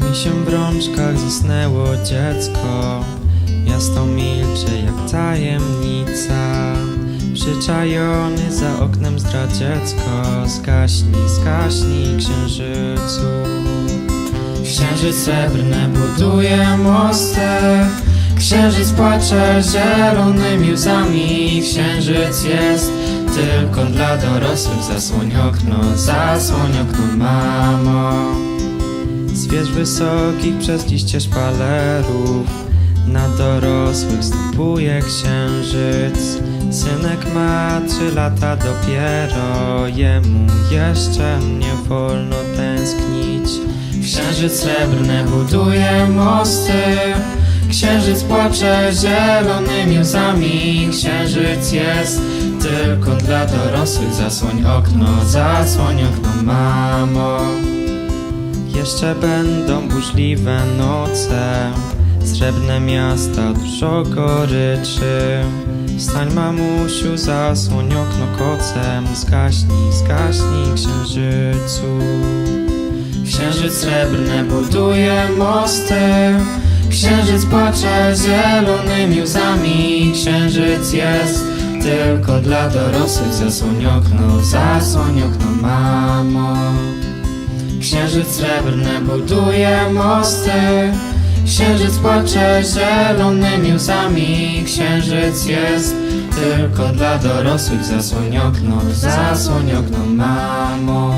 mi się w rączkach zasnęło dziecko. Miasto milczy jak tajemnica. Przyczajony za oknem zdradziecko Zgaśnij, zgaśnij księżycu. Księżyc srebrny buduje mosty. Księżyc płacze zielonymi łzami. Księżyc jest tylko dla dorosłych. Zasłoń okno, zasłoń okno, mamo z wysokich przez liście szpalerów. Na dorosłych stępuje księżyc. Synek ma trzy lata dopiero Jemu jeszcze nie wolno tęsknić. Księżyc srebrny buduje mosty. Księżyc płacze zielonymi łzami. Księżyc jest tylko dla dorosłych. Zasłoń okno, zasłoń okno, mamo jeszcze będą burzliwe noce Srebrne miasta dużo goryczy. Wstań mamusiu, zasłoń okno kocem Zgaśnij, zgaśnij księżycu. Księżyc srebrny buduje mosty Księżyc płacze zielonymi łzami. Księżyc jest tylko dla dorosłych Zasłoń okno, zasłoń okno, mamo Księżyc srebrny buduje mosty. Księżyc płacze zielonymi łzami. Księżyc jest tylko dla dorosłych. Zasłoń okno, zasłoń okno, mamo